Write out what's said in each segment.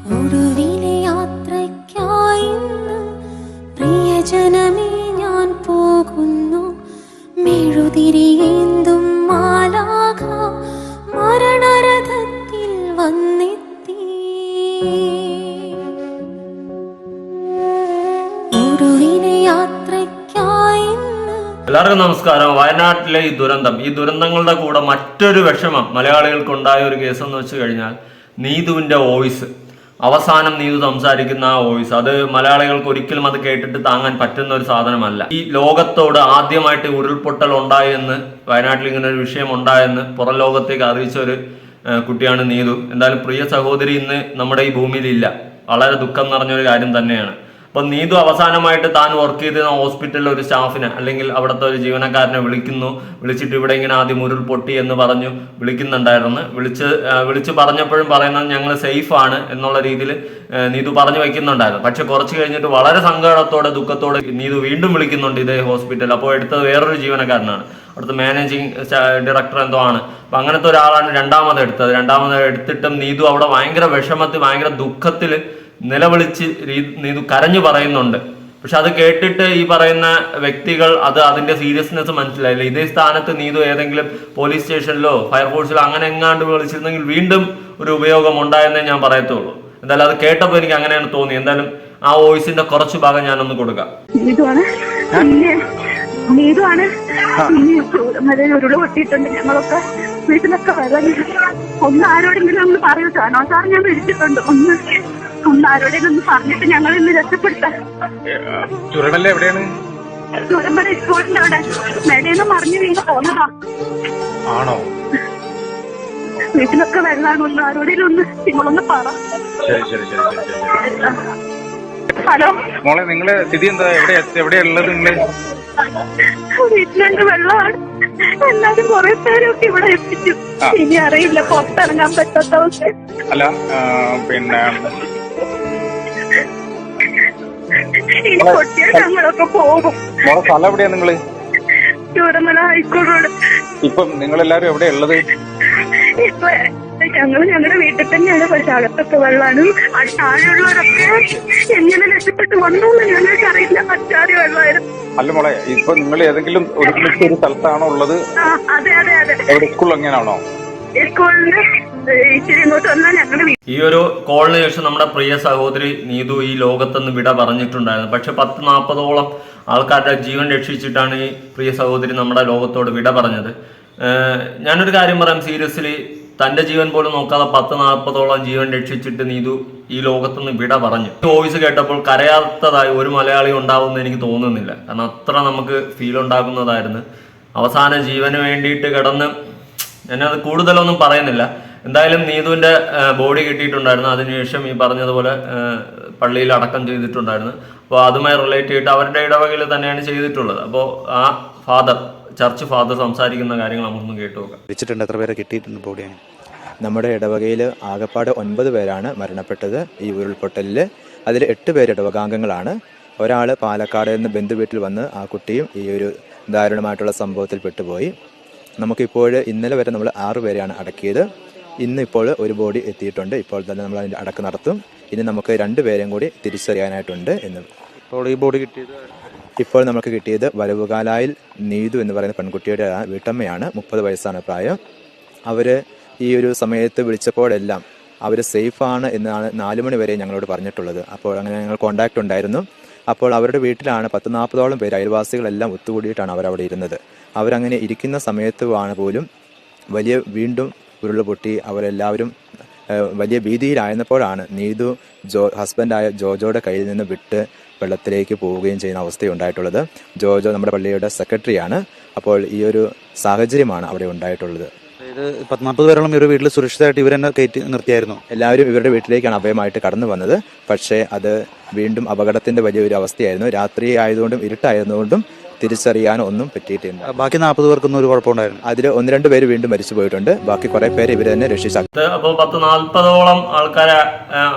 ഞാൻ മരണരഥത്തിൽ എല്ലാവർക്കും നമസ്കാരം. വയനാട്ടിലെ ഈ ദുരന്തം ഈ ദുരന്തങ്ങളുടെ കൂടെ മറ്റൊരു വിഷമം മലയാളികൾക്കുണ്ടായ ഒരു കേസ് എന്ന് വെച്ച് കഴിഞ്ഞാൽ നീതുവിന്റെ വോയിസ്. അവസാനം നീതു സംസാരിക്കുന്ന ആ വോയിസ് അത് മലയാളികൾക്ക് ഒരിക്കലും അത് കേട്ടിട്ട് താങ്ങാൻ പറ്റുന്ന ഒരു സാധനമല്ല. ഈ ലോകത്തോട് ആദ്യമായിട്ട് ഉരുൾപൊട്ടൽ ഉണ്ടായെന്ന് വയനാട്ടിൽ ഇങ്ങനെ ഒരു വിഷയം ഉണ്ടായെന്ന് പുറം ലോകത്തേക്ക് അറിയിച്ച ഒരു കുട്ടിയാണ് നീതു. എന്തായാലും പ്രിയ സഹോദരി ഇന്ന് നമ്മുടെ ഈ ഭൂമിയിലില്ല വളരെ ദുഃഖം നിറഞ്ഞൊരു കാര്യം തന്നെയാണ്. അപ്പൊ നീതു അവസാനമായിട്ട് താൻ വർക്ക് ചെയ്തിരുന്ന ഹോസ്പിറ്റലിൽ ഒരു സ്റ്റാഫിനെ അല്ലെങ്കിൽ അവിടുത്തെ ഒരു ജീവനക്കാരനെ വിളിക്കുന്നു. വിളിച്ചിട്ട് ഇവിടെ ഇങ്ങനെ ആദ്യം ഉരുൾ പൊട്ടി എന്ന് പറഞ്ഞു വിളിക്കുന്നുണ്ടായിരുന്നു. വിളിച്ച് വിളിച്ച് പറഞ്ഞപ്പോഴും പറയുന്നത് ഞങ്ങൾ സേഫ് ആണ് എന്നുള്ള രീതിയിൽ നീതു പറഞ്ഞു വയ്ക്കുന്നുണ്ടായിരുന്നു പക്ഷെ കുറച്ച് കഴിഞ്ഞിട്ട് വളരെ സങ്കടത്തോടെ ദുഃഖത്തോടെ നീതു വീണ്ടും വിളിക്കുന്നുണ്ട് ഇതേ ഹോസ്പിറ്റൽ അപ്പോൾ എടുത്തത് വേറൊരു ജീവനക്കാരനാണ്. അവിടുത്തെ മാനേജിങ് ഡയറക്ടർ എന്തോ ആണ്. അപ്പൊ അങ്ങനത്തെ ഒരാളാണ് രണ്ടാമത് എടുത്തത്. രണ്ടാമത് എടുത്തിട്ടും നീതു അവിടെ ഭയങ്കര വിഷമത്തിൽ ഭയങ്കര ദുഃഖത്തിൽ നിലവിളിച്ച് നീതു കരഞ്ഞു പറയുന്നുണ്ട്. പക്ഷെ അത് കേട്ടിട്ട് ഈ പറയുന്ന വ്യക്തികൾ അത് അതിന്റെ സീരിയസ്നെസ് മനസ്സിലായില്ല. ഇതേ സ്ഥാനത്ത് നീതു ഏതെങ്കിലും പോലീസ് സ്റ്റേഷനിലോ ഫയർഫോഴ്സിലോ അങ്ങനെ എങ്ങാണ്ട് വിളിച്ചിരുന്നെങ്കിൽ വീണ്ടും ഒരു ഉപയോഗം ഉണ്ടായെന്നേ ഞാൻ പറയത്തുള്ളൂ. എന്തായാലും അത് കേട്ടപ്പോൾ എനിക്ക് അങ്ങനെയാണ് തോന്നി. എന്തായാലും ആ വോയിസിന്റെ കുറച്ച് ഭാഗം ഞാനൊന്ന് കൊടുക്കാം. നീതുവാണ്. ഉരുൾ പൊട്ടിയിട്ടുണ്ട്. ഞങ്ങളൊക്കെ വീട്ടിലൊക്കെ വെള്ളം ഒന്ന് ആരോടെങ്കിലും ഒന്ന് പറയൂ. സാനോ സാർ ഞാൻ വിളിച്ചിട്ടുണ്ട്. ഒന്ന് ഒന്ന് ആരോടെങ്കിലും ഒന്ന് പറഞ്ഞിട്ട് ഞങ്ങൾ ഇന്ന് രക്ഷപ്പെടുത്താം. ചുരടല്ല എവിടെയാണ്? ചുരമ്പര സ്കൂളിന്റെ അവിടെ. മേടേന്ന് മറിഞ്ഞു വീണ് പോന്നതാ. ആണോ? വീട്ടിലൊക്കെ വെള്ളാണ് ഒന്ന് ആരോടെങ്കിലും ഒന്ന് നിങ്ങളൊന്ന് പറ. ശരി ശരി ശരി ശരി ശരി. ഹലോ. മോളെ നിങ്ങളെ സ്ഥിതി എന്താ? എവിടെ എവിടെയാ ഉള്ളത് നിങ്ങൾ? വീട്ടിലുണ്ട് വെള്ളമാണ്. എല്ലാരും കുറെ പേരൊക്കെ ഇവിടെ എത്തിച്ചു. ഇനി അറിയില്ല പുറത്തിറങ്ങാൻ പറ്റാത്ത അവസ്ഥ അല്ല പിന്നെ ഇനി പൊട്ടിയാൽ ഞങ്ങളൊക്കെ പോകും. മോളെ സ്ഥലം എവിടെയാ നിങ്ങൾ? ചൂരമല ഹൈസ്കൂൾ റോഡ് ഇപ്പം നിങ്ങളെല്ലാരും എവിടെയാ ഉള്ളത്? ഇപ്പൊ ഞങ്ങൾ ഞങ്ങളുടെ വീട്ടിൽ തന്നെയാണ്. പക്ഷെ അകത്തൊക്കെ വെള്ളമാണ് ആ താഴെയുള്ളവരൊക്കെ എങ്ങനെ രക്ഷപ്പെട്ട് വന്നു എന്ന് ഞങ്ങൾക്ക് അറിയില്ല. അച്ചാറി വെള്ളമായിരുന്നു. അല്ല മോളെ ഇപ്പൊ നിങ്ങൾ ഏതെങ്കിലും ഒരു ഒരു സ്ഥലത്താണോ ഉള്ളത്? ആ അതെ അതെ അതെ. എവിടെ? സ്കൂൾ എങ്ങനെയാണോ ഈ ഒരു കോളിന് ശേഷം നമ്മുടെ പ്രിയ സഹോദരി നീതു ഈ ലോകത്തുനിന്ന് വിട പറഞ്ഞിട്ടുണ്ടായിരുന്നു. പക്ഷെ പത്ത് നാൽപ്പതോളം ആൾക്കാരുടെ ജീവൻ രക്ഷിച്ചിട്ടാണ് ഈ പ്രിയ സഹോദരി നമ്മുടെ ലോകത്തോട് വിട പറഞ്ഞത്. ഞാനൊരു കാര്യം പറയാം. സീരിയസ്ലി തന്റെ ജീവൻ പോലും നോക്കാതെ പത്ത് നാൽപ്പതോളം ജീവൻ രക്ഷിച്ചിട്ട് നീതു ഈ ലോകത്തുനിന്ന് വിട പറഞ്ഞു. വോയിസ് കേട്ടപ്പോൾ കരയാത്തതായി ഒരു മലയാളി ഉണ്ടാവുമെന്ന് എനിക്ക് തോന്നുന്നില്ല. കാരണം അത്ര നമുക്ക് ഫീൽ ഉണ്ടാകുന്നതായിരുന്നു. അവസാന ജീവന് വേണ്ടിയിട്ട് കിടന്ന് ഞാനത് കൂടുതലൊന്നും പറയുന്നില്ല. എന്തായാലും നീതുവിന്റെ ബോഡി കിട്ടിയിട്ടുണ്ടായിരുന്നു. അതിനുശേഷം ഈ പറഞ്ഞതുപോലെ പള്ളിയിൽ അടക്കം ചെയ്തിട്ടുണ്ടായിരുന്നു. അപ്പോൾ അതുമായി റിലേറ്റ് ചെയ്തിട്ട് അവരുടെ ഇടവകയിൽ തന്നെയാണ് ചെയ്തിട്ടുള്ളത്. അപ്പോൾ ആ ഫാദർ ചർച്ച് ഫാദർ സംസാരിക്കുന്ന കാര്യങ്ങൾ നമുക്കൊന്ന് കേട്ടു നോക്കാം. മരിച്ചിട്ടുണ്ട് എത്ര പേരെ കിട്ടിയിട്ടുണ്ട് ബോഡിയാണ്? നമ്മുടെ ഇടവകയിൽ ആകപ്പാട് ഒൻപത് പേരാണ് മരണപ്പെട്ടത്. ഈ ഉരുൾപൊട്ടലിൽ അതിൽ എട്ട് പേര് ഇടവകാംഗങ്ങളാണ്. ഒരാൾ പാലക്കാട് നിന്ന് ബന്ധുവീട്ടിൽ വന്ന് ആ കുട്ടിയും ഈ ഒരു ദാരുണമായിട്ടുള്ള സംഭവത്തിൽ പെട്ടുപോയി. നമുക്കിപ്പോൾ ഇന്നലെ വരെ നമ്മൾ ആറ് പേരെയാണ് അടക്കിയത്. ഇന്ന് ഇപ്പോൾ ഒരു ബോഡി എത്തിയിട്ടുണ്ട്. ഇപ്പോൾ തന്നെ നമ്മൾ അതിന്റെ അടക്ക് നടത്തും. ഇനി നമുക്ക് രണ്ട് പേരെയും കൂടി തിരിച്ചറിയാനായിട്ടുണ്ട് എന്ന്. ഇപ്പോൾ ഈ ബോഡി കിട്ടിയത്? ഇപ്പോൾ നമുക്ക് കിട്ടിയത് വരവുകാലായിൽ നീതു എന്ന് പറയുന്ന പെൺകുട്ടിയുടെ വീട്ടമ്മയാണ്. മുപ്പത് വയസ്സാണ് പ്രായം. അവർ ഈ ഒരു സമയത്ത് വിളിച്ചപ്പോഴെല്ലാം അവർ സേഫാണ് എന്നാണ് നാല് മണി വരെ ഞങ്ങളോട് പറഞ്ഞിട്ടുള്ളത്. അപ്പോൾ അങ്ങനെ ഞങ്ങൾ കോണ്ടാക്ട് ഉണ്ടായിരുന്നു. അപ്പോൾ അവരുടെ വീട്ടിലാണ് പത്ത് നാൽപ്പതോളം പേര് അയൽവാസികളെല്ലാം ഒത്തുകൂടിയിട്ടാണ് അവരവിടെ ഇരുന്നത്. അവരങ്ങനെ ഇരിക്കുന്ന സമയത്തുമാണ് പോലും വലിയ വീണ്ടും ഉരുളപൊട്ടി അവരെല്ലാവരും വലിയ ഭീതിയിലായിരുന്നപ്പോഴാണ് നീതു ജോ ഹസ്ബൻഡായ ജോജോയുടെ കയ്യിൽ നിന്ന് വിട്ട് വെള്ളത്തിലേക്ക് പോവുകയും ചെയ്യുന്ന അവസ്ഥയുണ്ടായിട്ടുള്ളത്. ജോജോ നമ്മുടെ പള്ളിയുടെ സെക്രട്ടറിയാണ്. അപ്പോൾ ഈ ഒരു സാഹചര്യമാണ് അവിടെ ഉണ്ടായിട്ടുള്ളത്. അതായത് പത്നാൽപ്പത് പേരോളം ഇവരുടെ വീട്ടിൽ സുരക്ഷിതമായിട്ട് ഇവരെന്നെ കയറ്റി നിർത്തിയായിരുന്നു. എല്ലാവരും ഇവരുടെ വീട്ടിലേക്കാണ് അഭയമായിട്ട് കടന്നു വന്നത്. പക്ഷേ അത് വീണ്ടും അപകടത്തിന്റെ വലിയൊരു അവസ്ഥയായിരുന്നു. രാത്രി ആയതുകൊണ്ടും ഇരുട്ടായതുകൊണ്ടും തിരിച്ചറിയാൻ ഒന്നും പറ്റിയിട്ടില്ല. ബാക്കി നാൽപ്പത് പേർക്കൊന്നും ഒരു കുഴപ്പമുണ്ടായിരുന്നു അതിൽ ഒന്ന് രണ്ട് പേര് വീണ്ടും മരിച്ചു പോയിട്ടുണ്ട്. ബാക്കി കുറെ പേര് ഇവർ തന്നെ രക്ഷിച്ചു അപ്പോൾ പത്ത് നാൽപ്പതോളം ആൾക്കാരെ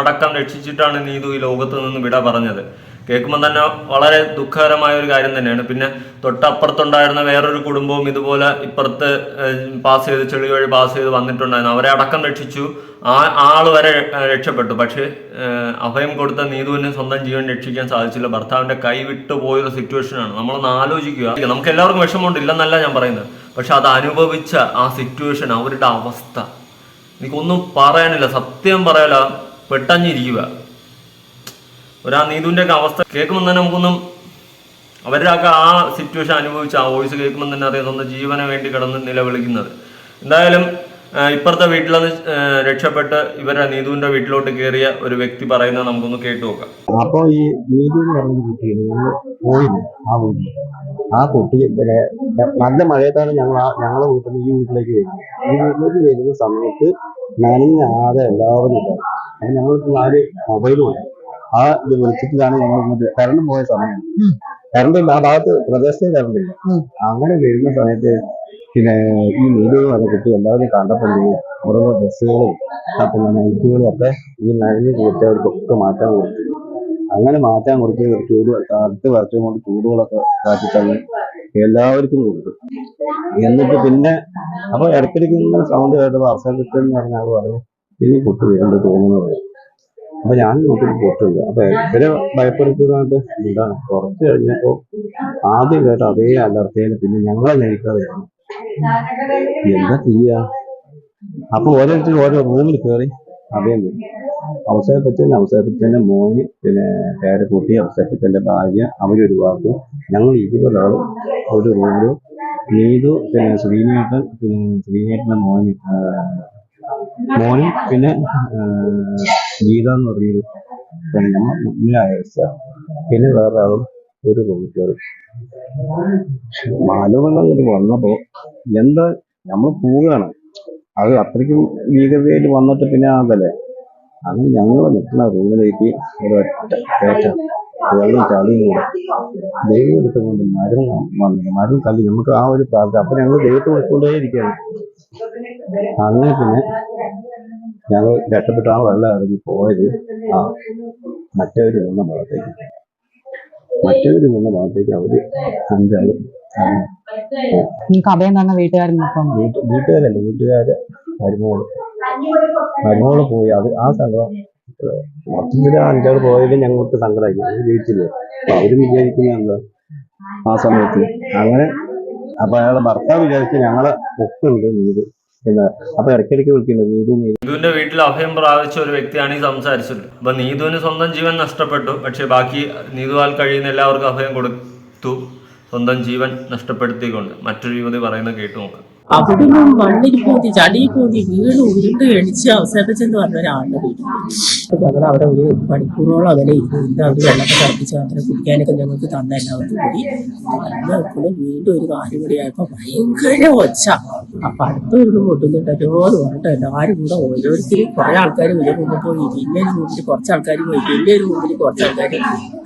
അടക്കം രക്ഷിച്ചിട്ടാണ് നീതു ഈ ലോകത്ത് നിന്ന് വിട പറഞ്ഞത്. കേൾക്കുമ്പോൾ തന്നെ വളരെ ദുഃഖകരമായ ഒരു കാര്യം തന്നെയാണ്. പിന്നെ തൊട്ടപ്പുറത്തുണ്ടായിരുന്ന വേറൊരു കുടുംബവും ഇതുപോലെ ഇപ്പുറത്ത് പാസ് ചെയ്ത് ചെളി വഴി പാസ് ചെയ്ത് വന്നിട്ടുണ്ടായിരുന്നു. അവരെ അടക്കം രക്ഷിച്ചു. ആ ആൾ വരെ രക്ഷപ്പെട്ടു. പക്ഷേ അഭയം കൊടുത്ത നീതുവിന് സ്വന്തം ജീവൻ രക്ഷിക്കാൻ സാധിച്ചില്ല. ഭർത്താവിന്റെ കൈ വിട്ടു പോയൊരു സിറ്റുവേഷനാണ്. നമ്മളൊന്ന് ആലോചിക്കുക. നമുക്ക് എല്ലാവർക്കും വിഷമമുണ്ട്. ഇല്ലെന്നല്ല ഞാൻ പറയുന്നത്. പക്ഷെ അത് അനുഭവിച്ച ആ സിറ്റുവേഷൻ അവരുടെ അവസ്ഥ. എനിക്കൊന്നും പറയാനില്ല. സത്യം പറയല പെട്ടഞ്ഞിരിക്കുക. ഒരാ നീതുവിന്റെ ഒക്കെ അവസ്ഥ കേൾക്കുമ്പോൾ തന്നെ നമുക്കൊന്നും അവരുടെ ഒക്കെ ആ സിറ്റുവേഷൻ അനുഭവിച്ച ആ വോയിസ് കേൾക്കുമ്പോൾ തന്നെ അറിയാം സ്വന്തം ജീവനെ വേണ്ടി കിടന്ന് നിലവിളിക്കുന്നത്. എന്തായാലും ഇപ്പുറത്തെ വീട്ടിൽ നിന്ന് ആ, രക്ഷപ്പെട്ട് ഇവരെ നീതുവിന്റെ വീട്ടിലോട്ട് കയറിയ ഒരു വ്യക്തി പറയുന്നത് നമുക്കൊന്ന് കേട്ടു നോക്കാം. അപ്പൊ ഈ നീതു എന്ന് പറഞ്ഞ കുട്ടി ആ വീട്ടിൽ ആ കുട്ടി നല്ല മഴയത്താണ് ഞങ്ങൾ ഞങ്ങളെ വീട്ടിൽ നിന്ന് ഈ വീട്ടിലേക്ക് വരുന്നത്. ഈ വീട്ടിലേക്ക് വരുന്ന സമയത്ത് നനഞ്ഞാതെ എല്ലാവരും അപ്പൊ ഞങ്ങൾക്ക് നാല് മൊബൈലും ഉണ്ട് ആ ഇത് വെളിച്ചത്തിലാണ് ഞങ്ങൾ ഇങ്ങോട്ട് കറണ്ട് പോയ സമയം. കരണ്ട് ആ ഭാഗത്ത് പ്രദേശത്തെ കരണ്ട് ഇല്ല. അങ്ങനെ വരുന്ന സമയത്ത് പിന്നെ ഈ നീതി അത് കിട്ടി എല്ലാവരും കണ്ടപ്പോൾ ഓരോ ഡ്രസ്സുകളും പിന്നെ നൈറ്റുകളും ഒക്കെ ഈ നനഞ്ഞ് കൂട്ടിയവർക്കൊക്കെ മാറ്റാൻ കൊടുത്തു. അങ്ങനെ മാറ്റാൻ കൊടുത്ത് ചൂട് അടുത്ത വർഷം കൊണ്ട് ചൂടുകളൊക്കെ കാട്ടി എല്ലാവർക്കും കൊടുത്തു. എന്നിട്ട് പിന്നെ അപ്പൊ ഇടയ്ക്കിടയ്ക്ക് ഇങ്ങനെ സൗണ്ട് കേട്ടപ്പോൾ അവസാനത്തിൽ എന്ന് പറഞ്ഞ ആൾ പറഞ്ഞു ഇനി കുട്ടി വരുന്നുണ്ട് തോന്നുന്നു പറയും അപ്പൊ ഞാൻ നോക്കി പോയിട്ടുണ്ട് അപ്പൊ ഇവരെ ഭയപ്പെടുത്തുന്നതായിട്ട് എന്താണ്? കുറച്ച് കഴിഞ്ഞപ്പോ ആദ്യം കേട്ട അതേ അലർച്ചയിൽ പിന്നെ ഞങ്ങളെ നയിക്കാതെ എന്താ ചെയ്യാ? അപ്പൊ ഓരോരുത്തരും ഓരോ റൂമിൽ കയറി അതേ തരും അവസരപ്പച്ചൻ അവസരപ്പച്ചന്റെ മോന് പിന്നെ പേരക്കുട്ടി അവസരപ്പച്ചന്റെ ഭാര്യ അവരൊരു വാക്ക്. ഞങ്ങൾ ഇരുപതാൾ ഒരു റൂമിലും നീതു പിന്നെ ശ്രീനേട്ടൻ പിന്നെ ശ്രീനേട്ടന്റെ മോന് മോനും പിന്നെ ഗീത എന്ന് പറഞ്ഞൊരു അവസ്ഥ പിന്നെ വേറെ ആളും ഒരു കയറി മാലവെള്ളം ഇങ്ങോട്ട് വന്നപ്പോ എന്താ നമ്മൾ പോവുകയാണ്. അത് അത്രയ്ക്കും ഭീകരതയായിട്ട് വന്നിട്ട് പിന്നെ അതല്ലേ? അങ്ങനെ ഞങ്ങൾ നിൽക്കുന്ന റൂമിലേക്ക് ഒരൊറ്റ വെള്ളം ചളിയും കൂടെ. ദൈവം എടുത്തുകൊണ്ട് മരം വന്നില്ല മരം തള്ളി. നമുക്ക് ആ ഒരു പ്രാർത്ഥന അപ്പൊ ഞങ്ങൾ ദൈവത്തെ വിളിച്ചുകൊണ്ടേ ഇരിക്കുകയാണ് അങ്ങനെ പിന്നെ ഞങ്ങൾ രക്ഷപ്പെട്ടാണ് വെള്ളം ഇറങ്ങി പോയത്. ആ മറ്റവര് നിന്ന ഭാഗത്തേക്ക്. മറ്റവര് നിന്ന ഭാഗത്തേക്ക് അവർ അഞ്ചാൾ. അഭയം തന്ന വീട്ടുകാരൻ വീട്ടുകാരല്ല? വീട്ടുകാര് മരുമോൾ. മരുമോൾ പോയി. അത് ആ സംഘം മൊത്തത്തിൽ അഞ്ചാൾ പോയത് ഞങ്ങൾക്ക് സങ്കടമായി ഞങ്ങൾ ജയിച്ചില്ലേ അപ്പൊ അവരും വിചാരിക്കുന്ന ആ സമയത്ത്. അങ്ങനെ അപ്പൊ അയാളെ ഭർത്താവ് വിചാരിച്ച് ഞങ്ങളെ ഒക്കുണ്ട് നീത് അപ്പൊ ഇടയ്ക്കിടയ്ക്ക് വിളിക്കുന്നത് നീതു നീതു. നീതുവിന്റെ വീട്ടിൽ അഭയം പ്രാപിച്ച ഒരു വ്യക്തിയാണ് ഈ സംസാരിച്ചത്. അപ്പൊ നീതുവിന് സ്വന്തം ജീവൻ നഷ്ടപ്പെട്ടു പക്ഷെ ബാക്കി നീതുവാൽ കഴിയുന്ന എല്ലാവർക്കും അഭയം കൊടുത്തു. സ്വന്തം ജീവൻ നഷ്ടപ്പെടുത്തിക്കൊണ്ട്. മറ്റൊരു യുവതി പറയുന്നത് കേട്ടു നോക്കാം. അവിടുന്ന് മണ്ണിൽ കൂതി ചളിയിൽ കൂതി വീട് ഉരുണ്ട് എണിച്ച് അവസാനിച്ചെന്ന് പറഞ്ഞ ഒരാളുടെ വീട്. ഞങ്ങൾ അവിടെ ഒരു മണിക്കൂറോളം അവരെ ഇരുന്ന് അവർ വെള്ളമൊക്കെ തിളപ്പിച്ച് മാത്രം കുടിക്കാനൊക്കെ ഞങ്ങൾക്ക് തന്ന എല്ലാവർക്കും കൂടി. അന്ന് വെക്കുമ്പോൾ വീണ്ടും ഒരു കാര്യം കൂടി ആയപ്പോൾ ഭയങ്കര ഒച്ച. അപ്പൊ അടുത്ത വീട് പൊട്ടുന്നുണ്ടല്ലോ എന്ന് പറഞ്ഞിട്ട് എല്ലാവരും കൂടെ ഓരോരുത്തരും കുറെ ആൾക്കാർ ഒരു റൂമിൽ പോയി. പിന്നെ ഒരു മുമ്പിൽ കുറച്ച് ആൾക്കാർ പോയി. പിന്നെ ഒരു മുമ്പിൽ കുറച്ച് ആൾക്കാർ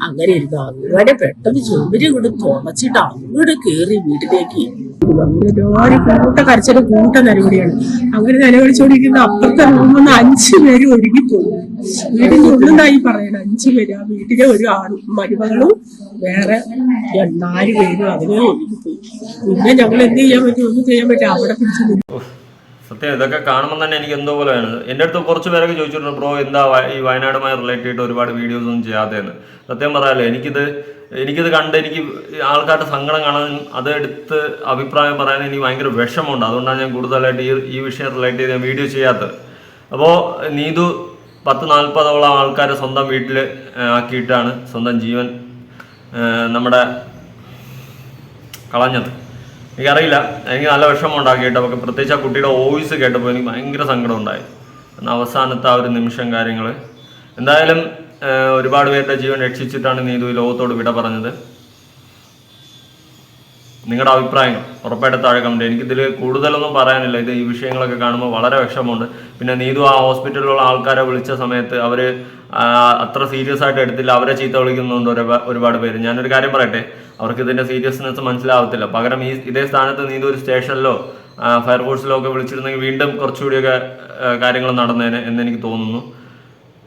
അങ്ങനെ ഇരുന്ന് അങ്ങനെ പെട്ടെന്ന് ചുമരി കൊണ്ട് തുളച്ചിട്ട് അങ്ങോട്ട് കയറി വീട്ടിലേക്ക് എല്ലാവരും കൂട്ട കരച്ചിലും കൂട്ട നിലവിളിയാണ് അങ്ങനെ നിലവിളിച്ചോണ്ടിരിക്കുന്ന അപ്പുറത്തെ റൂമിൽ നിന്ന് അഞ്ചു പേര് ഒരുങ്ങിപ്പോയി. വീടിന്റെ ഉള്ളിലായി പറയണം അഞ്ചു പേര്. ആ വീട്ടിലെ ഒരു ആളും മരുമകളും വേറെ നാല് പേരും അതിനെ ഒഴുകിപ്പോയി പിന്നെ ഞങ്ങൾ എന്ത് ചെയ്യാൻ പറ്റും? ഒന്നും ചെയ്യാൻ പറ്റും അവിടെ പിടിച്ചു സത്യം ഇതൊക്കെ കാണുമ്പോൾ തന്നെ എനിക്ക് എന്തോ പോലെയാണ് എന്റെ അടുത്ത് കുറച്ച് പേരൊക്കെ ചോദിച്ചിട്ടുണ്ട് ബ്രോ എന്താ ഈ വയനാടുമായി റിലേറ്റഡ് ചെയ്തിട്ട് ഒരുപാട് വീഡിയോസ് ഒന്നും ചെയ്യാത്തതെന്ന്? സത്യം പറയാലോ എനിക്കിത് എനിക്കിത് കണ്ട് എനിക്ക് ആൾക്കാരുടെ സങ്കടം കാണാൻ അതെടുത്ത് അഭിപ്രായം പറയാൻ എനിക്ക് ഭയങ്കര വിഷമമുണ്ട്. അതുകൊണ്ടാണ് ഞാൻ കൂടുതലായിട്ട് ഈ ഈ വിഷയം റിലേറ്റ് ചെയ്ത് ഞാൻ വീഡിയോ ചെയ്യാത്തത്. അപ്പോൾ നീതു പത്ത് നാൽപ്പതോളം ആൾക്കാരെ സ്വന്തം വീട്ടിൽ ആക്കിയിട്ടാണ് സ്വന്തം ജീവൻ നമ്മുടെ കളഞ്ഞത്. എനിക്കറിയില്ല. എനിക്ക് നല്ല വിഷമം ഉണ്ടാക്കി കേട്ടപ്പോൾ പ്രത്യേകിച്ച് ആ കുട്ടിയുടെ വോയിസ് കേട്ടപ്പോൾ എനിക്ക് ഭയങ്കര സങ്കടം ഉണ്ടായി. എന്നാൽ അവസാനത്തെ ആ ഒരു നിമിഷം കാര്യങ്ങൾ എന്തായാലും ഒരുപാട് പേരുടെ ജീവൻ രക്ഷിച്ചിട്ടാണ് നീതു ഈ ലോകത്തോട് വിട പറഞ്ഞത്. നിങ്ങളുടെ അഭിപ്രായങ്ങൾ ഉറപ്പായിട്ട് താഴെ കമന്റ് എനിക്കിതിൽ കൂടുതലൊന്നും പറയാനില്ല. ഇത് ഈ വിഷയങ്ങളൊക്കെ കാണുമ്പോൾ വളരെ വിഷമമുണ്ട്. പിന്നെ നീതു ആ ഹോസ്പിറ്റലിലുള്ള ആൾക്കാരെ വിളിച്ച സമയത്ത് അവർ അത്ര സീരിയസ് ആയിട്ട് എടുത്തില്ല. അവരെ ചീത്ത വിളിക്കുന്നുണ്ട് ഒരുപാ- ഒരുപാട് പേര്. ഞാനൊരു കാര്യം പറയട്ടെ? അവർക്ക് ഇതിന്റെ സീരിയസ്നെസ് മനസ്സിലാവത്തില്ല. പകരം ഈ ഇതേ സ്ഥാനത്ത് നീതു ഒരു സ്റ്റേഷനിലോ ഫയർഫോഴ്സിലോ ഒക്കെ വിളിച്ചിരുന്നെങ്കിൽ വീണ്ടും കുറച്ചുകൂടിയൊക്കെ കാര്യങ്ങൾ നടന്നേനെ എന്നെനിക്ക് തോന്നുന്നു.